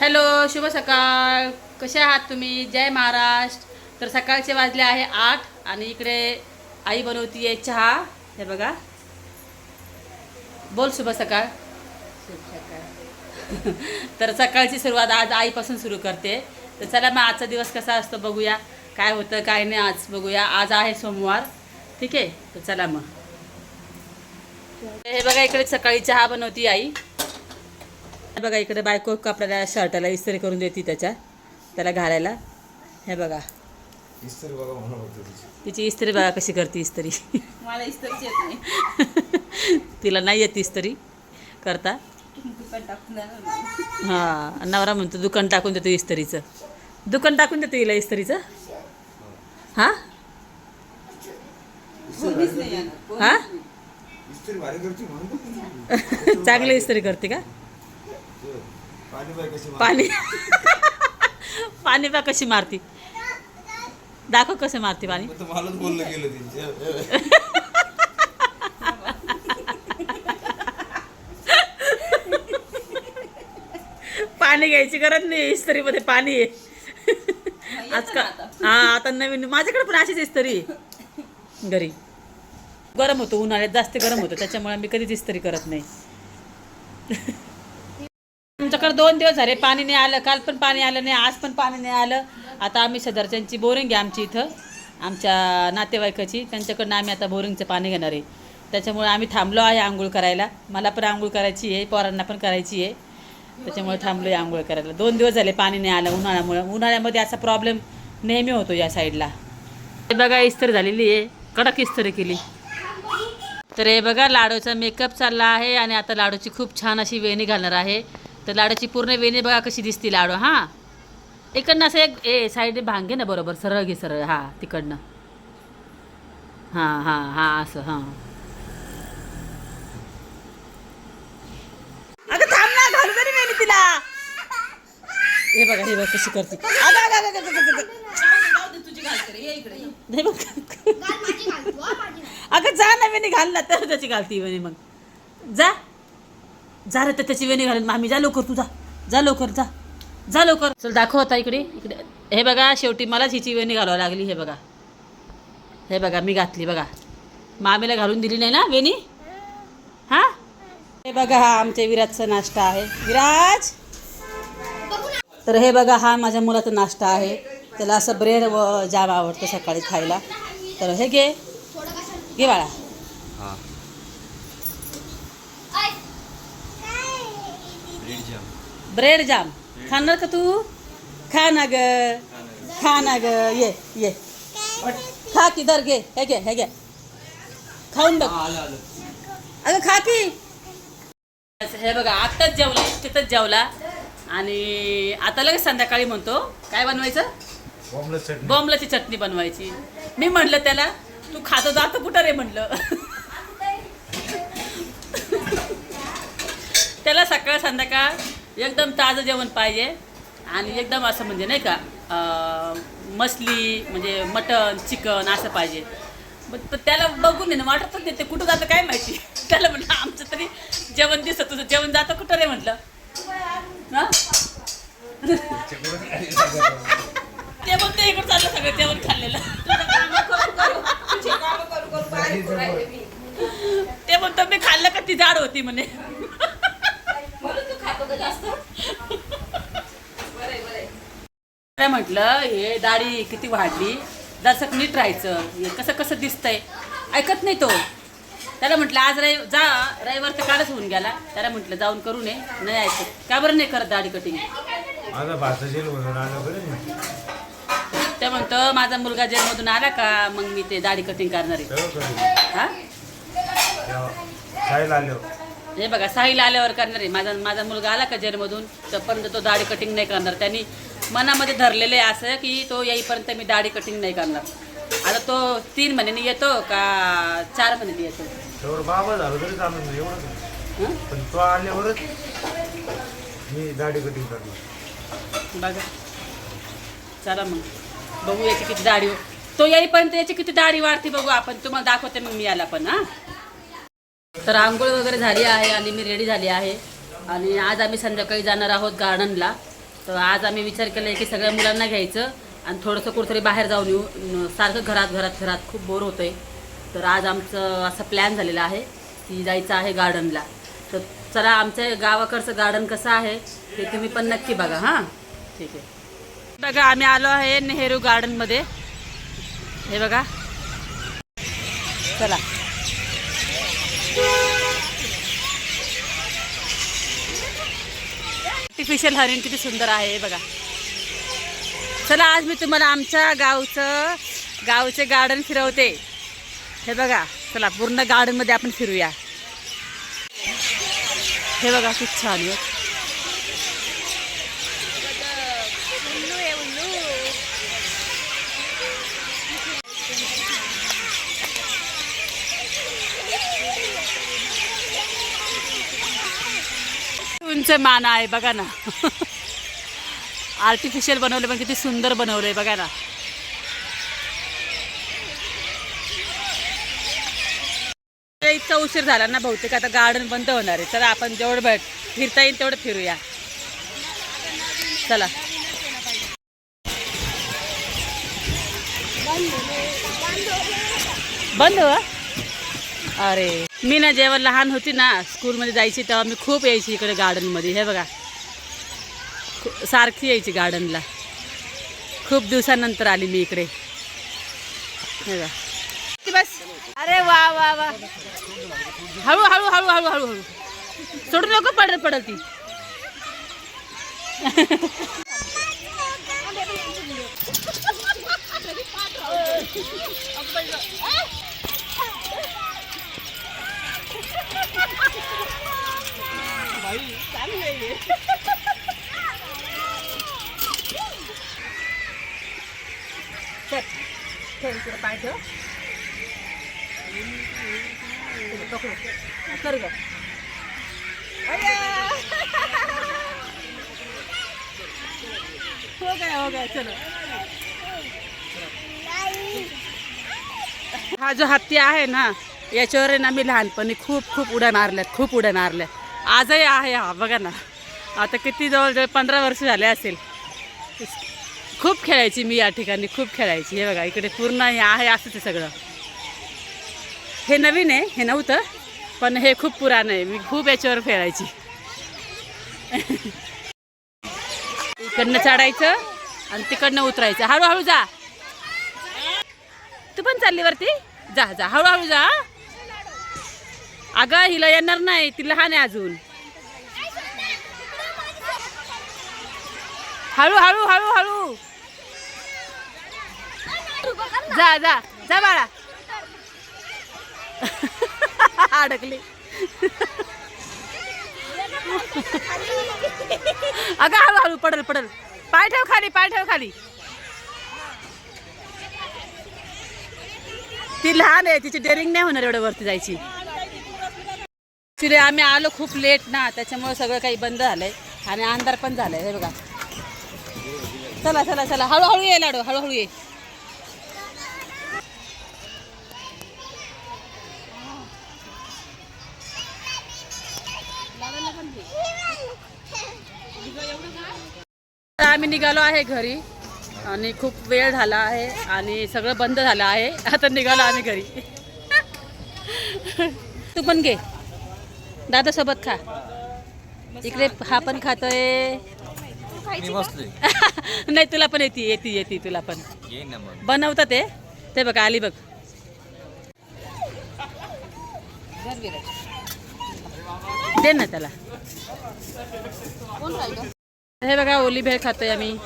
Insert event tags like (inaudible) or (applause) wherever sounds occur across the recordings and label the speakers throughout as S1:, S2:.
S1: Hello शुभ सकाळ. कसे आहात तुम्ही? जय महाराष्ट्र. तर सकाळचे वाजले आहे आठ आणि इकडे आई बनवतीये चहा. हे बघा. बोल शुभ सकाळ. (laughs) तर सकाळची सुरुवात आज आईपासून सुरू करते. तर चला मग आजचा दिवस कसा असतो बघूया. काय होतं काय नाही आज बघूया. आज आहे सोमवार. ठीक आहे? तर चला मग. हे बघा इकडे सकाळी चहा बनवती आई. बघा इकडे बायको कपड्याला शर्टाला इस्त्री करून देते त्याच्या त्याला घालायला. हे बघा.
S2: इस्त्री बघा म्हणून होतं तिची.
S1: इस्त्री बघा कशी करते इस्त्री.
S3: मला इस्तरच येत नाही.
S1: तिला नाही येत इस्त्री करता. हां नवरा म्हणतो दुकान टाकून देतो इस्त्रीचं. दुकान टाकून देतो हिला इस्त्रीचं? हां. हां?
S3: नाही.
S2: इस्त्री भारी करते. म्हणून
S1: चांगली इस्त्री करते का?
S2: पाणी (laughs)
S1: पाणी. बा कशी मारती? दाखव कसं मारती पाणी.
S2: मलाच बोललं गेलं त्यांचे
S1: पाणी घ्यायची गरज नाही इस्त्रीमध्ये पाणी आहे. आजकाल. हा आता नवीन माझ्याकडे पण अशीच इस्त्री आहे. घरी. गरम होतो उन्हाळ्यात जास्त गरम होतं त्याच्यामुळे मी कधीच इस्त्री करत नाही. आमच्याकडे दोन दिवस झाले पाणी नाही आलं काल पण पाणी आलं नाही आज पण पाणी नाही आलं. आता आम्ही सदरच्यांची बोरिंग आहे आमची इथं आमच्या नातेवाईकाची त्यांच्याकडनं आम्ही आता बोरिंगचं पाणी घेणार आहे. त्याच्यामुळे आम्ही थांबलो आहे आंघोळ करायला. मला पण आंघोळ करायची आहे पोरांना पण करायची आहे. त्याच्यामुळे थांबलो आहे आंघोळ करायला. दोन दिवस झाले पाणी नाही आलं उन्हाळ्यामुळे. उन्हाळ्यामध्ये असा प्रॉब्लेम नेहमी होतो या साईडला हे बघा इस्त्री झालेली आहे. कडक इस्त्री केली. तर हे बघा लाडूचा मेकअप चालला आहे आणि आता लाडूची खूप छान अशी वेणी घालणार आहे. तर लाडूची पूर्ण वेणी बघा कशी दिसती लाडू हां. इकडनं असं एक ए साईडने भांगे ना बरोबर सरळ घे सरळ हां तिकडनं. हां हां हां असं हां. अगं थांब ना घालू वेणी तिला. हे बघा हे बघा कशी करते. बघ अगं जा ना वेणी घाल ना तर त्याची घालती वेणी मग. जा. जा रे तर त्याची वेणी घालेल मामी जा लवकर तू जा. जा लवकर जा. जा लवकर. चल दाखव आता इकडे इकडे. हे बघा शेवटी मलाच हिची वेणी घालावं लागली हे बघा. हे बघा मी घातली बघा. मामीला घालून दिली नाही ना वेणी? हां? हे बघा हा आमच्या विराजचा नाश्ता आहे. विराज? तर हे बघा हा माझ्या मुलाचा नाश्ता आहे. त्याला असं ब्रेड व जाम आवडतं सकाळी खायला. तर हे घे. घे बाळा.
S2: ब्रेड जॅम
S1: खाणार का तू खा ना ग खा ना ग ये ये खा की दर घे हे घे हे घे खाऊन बघ
S2: आलं आलं
S1: अगं खा की हे बघा आत्ताच जेवले तिथंच जेवला. आणि आता लगेच संध्याकाळी म्हणतो काय बनवायचं? बॉम्बलाची चटणी. बनवायची. मी म्हटलं त्याला तू खातो जातो कुठं रे? म्हटलं (laughs) त्याला सकाळ संध्याकाळ एकदम ताजं जेवण पाहिजे आणि एकदम असं म्हणजे नाही का अं, मछली म्हणजे मटन चिकन असं पाहिजे मग पण त्याला बघून आहे ना वाटतच नाही ते कुठं जातं काय माहिती त्याला म्हटलं आमचं तरी जेवण दिसत तुझं जेवण जातं कुठं रे म्हटलं हां ते मग ते इकडं चाललं सगळं जेवण खाल्लेलं ते म्हणतो मी खाल्लं का ती जाड होती म्हणे
S3: म्हणून तू खातो का जास्त बरंय, बरंय.
S1: काय म्हटलं हे दाढी किती वाढली? जसं नीट राहायचं. हे कसं कसं दिसतंय? ऐकत नाही तो. त्याला म्हटलं आज रवि जा रविवार तर कालच होऊन गेला. त्याला म्हटलं जाऊन करू नये नाही ऐकत. का बरं नाही करत दाढी कटिंग
S2: माझा
S1: ते म्हणतो माझा मुलगा जेलमधून आला का? मग मी ते दाढी कटिंग करणार आहे. हा?
S2: आलो
S1: हे बघा साहिल आल्यावर करणार आहे. माझा माझा मुलगा आला का जेलमधून? तोपर्यंत तो दाढी कटिंग नाही करणार. त्यांनी मनामध्ये धरलेलं आहे असं की तो येईपर्यंत मी दाढी कटिंग नाही करणार. आता तो तीन महिन्यांनी येतो का चार महिन्यांनी येतो?
S2: बाबा झालं तरी चालत नाही एवढं? पण तो आल्यावरच मी दाढी कटिंग करणार.
S1: बघा. चला मग. बघू याची किती दाढी तो येईपर्यंत याची किती दाढी वाढते बघू आपण. तुम्हाला दाखवते मग मी याला पण हां? तर आंघोळ वगैरे झाली आहे आणि मी रेडी झाली आहे. आणि आज आम्ही संध्याकाळी जाणार आहोत गार्डनला. तर आज आम्ही विचार केला की सगळ्या मुलांना घ्यायचं आणि थोडंसं कुठेतरी बाहेर जाऊन येऊ. सारखं घरात घरात घरात खूप बोर होतंय. तर आज आमचं असं प्लॅन झालेला आहे की जायचं आहे गार्डनला. तर चला आमच्या गावाकडचं गार्डन कसं आहे ते तुम्ही पण नक्की बघा हां. ठीक आहे. बघा आम्ही आलो आहे नेहरू गार्डनमध्ये. हे बघा. चला. आर्टिफिशियल हरिण किती सुंदर आहे हे बघा. चला आज मी तुम्हाला आमच्या गावचं गावचे गार्डन फिरवते. हे बघा चला पूर्ण गार्डनमध्ये आपण फिरूया. हे बघा खूप छान आहे. उंच मान आहे बघा ना. आर्टिफिशियल बनवले पण किती सुंदर बनवलंय बघा ना. इतका उशीर झाला ना बहुतेक आता गार्डन बंद होणार आहे. चला आपण जेवढं भेट फिरता येईल तेवढं फिरूया. चला. बंद हो. अरे. मी ना जेव्हा लहान होती ना स्कूलमध्ये जायची तेव्हा मी खूप यायची इकडे गार्डनमध्ये हे बघा. सारखी यायची गार्डनला खूप दिवसानंतर आली मी इकडे. हे बघा. बस. अरे वा वा वा. हळू हळू हळू हळू हळू हळू. सोडू नको पडत पडल ती. (laughs) ठेव इकडे पाय ठेव. पकडू. कर हो गया हो गया चलो. हा जो हत्ती आहे ना याच्यावर ना मी लहानपणी खूप खूप उड्या मारल्यात खूप उड्या मारल्या आजही आहे हा बघा ना. आता किती जवळजवळ पंधरा वर्ष झाले असेल. खूप खेळायची मी या ठिकाणी खूप खेळायची. हे बघा इकडे पूर्ण हे आहे असंच आहे सगळं. हे नवीन आहे हे नव्हतं पण हे खूप पुराण आहे. मी खूप याच्यावर खेळायची. इकडनं चढायचं आणि तिकडनं उतरायचं. हळूहळू जा. तू पण चालली वरती? जा जा. हळूहळू जा अगं हिला येणार नाही. ती लहान आहे अजून. हळू हळू हळू हळू. जा जा जा बाळा. (laughs) अडकली. अगं हळू हळू पडल पडल. पाय ठेव खाली पाय ठेव खाली. ती लहान आहे तिची डेअरिंग नाही होणार एवढ्या वरती जायची. ऍक्च्युली आम्ही आलो खूप लेट ना त्याच्यामुळे सगळं काही बंद झालंय. आणि अंधार पण झालाय हे बघा. चला चला चला. हळूहळू ये लाडू. हळूहळू ये. आम्ही निघालो आहे घरी आणि खूप वेळ झाला आहे आणि सगळं बंद झालं आहे. आता निघालो आम्ही घरी. तू पण घे. दादा सोबत खा. इकडे हा पण खातोय. (laughs) नाही तुला पण येते येते येते तुला पण.
S4: येईन ना मग.
S1: बनवतात ते. ते बघ आली बघ. दे ना त्याला. हे बघा ओली भेळ खातोय आम्ही.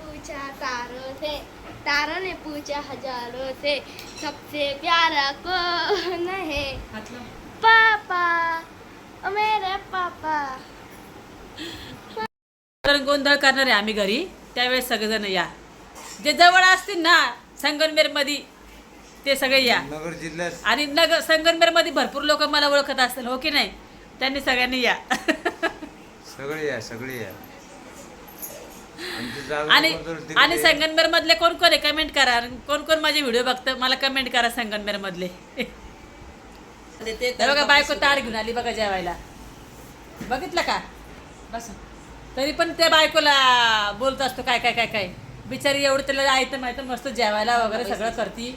S5: पूछा तारों से तारों ने पूछा हजारों से सबसे प्यारा कौन है? पापा ओ मेरे पापा।
S1: तर गोंधळ करणार आहे आम्ही घरी त्यावेळेस सगळेजण या. जे जवळ असतील ना संगमनेरमध्ये ते सगळे या.
S2: नगर जिल्ह्यात.
S1: आणि नगर संगमनेरमध्ये भरपूर लोक मला ओळखत असतील हो की नाही? त्यांनी सगळ्यांनी या.
S2: सगळे या सगळे या. आमची जागा
S1: आणि
S2: कोणतं तिकडे-
S1: आणि संगमनेर मधले कोण कोण आहे? कमेंट करा. कोण कोण माझे व्हिडिओ बघतं मला कमेंट करा संगमनेर मधले हे बघा बायको तार घेऊन आली बघा जेवायला. बघितलं का? बस. तरी पण त्या बायकोला बोलत असतो काय काय काय काय? बिचारी एवढं त्याला आयतं माहिती मस्त जेवायला वगैरे सगळं करती.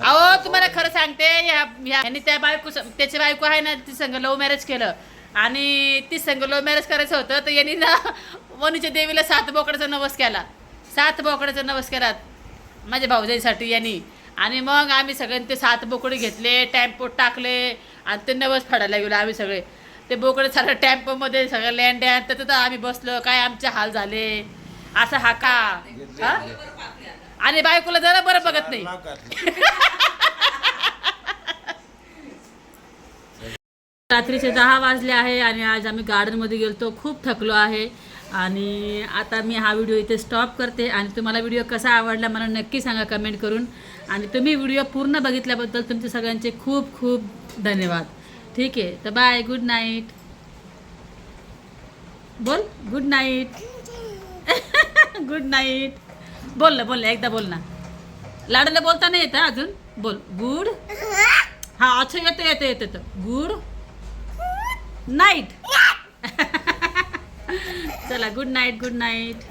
S1: अहो तुम्हाला खरं सांगते ह्या ह्या- ह्यांनी त्या बायको त्याची बायको आहे ना ती संघ लव्ह मॅरेज केलं. आणि ती संघ लव्ह मॅरेज करायचं होतं तर यांनी ना वणीच्या देवीला सात बोकडाचा नवस केला. सात बोकडाचा नवस केला माझ्या भाऊजाईसाठी यांनी. आणि मग आम्ही सगळ्यांनी ते सात बोकडे घेतले टॅम्पोत टाकले आणि ते नवस फाडायला गेलो आम्ही सगळे. ते बोकडे सगळं टॅम्पोमध्ये सगळं लँड तर तिथं आम्ही बसलो काय आमचे हाल झाले? असं हा का? हा? आणि बायकोला जरा बरं बघत नाही. (laughs) रात्रीचे दहा वाजले आहे आणि आज आम्ही गार्डनमध्ये गेलतो. खूप थकलो आहे. आणि आता मी हा व्हिडिओ इथे स्टॉप करते. आणि तुम्हाला व्हिडिओ कसा आवडला मला नक्की सांगा कमेंट करून. आणि तुम्ही व्हिडिओ पूर्ण बघितल्याबद्दल तुमचे सगळ्यांचे खूप खूप धन्यवाद. ठीक आहे. तर बाय गुड नाईट बोल. गुड नाईट गुड नाईट बोल ना बोल ना एकदा बोल ना लाडाला बोलता नाही येतं अजून बोल गुड हा अच्छा येतं येतं येतं येतं गुड नाईट चला गुड नाईट गुड नाईट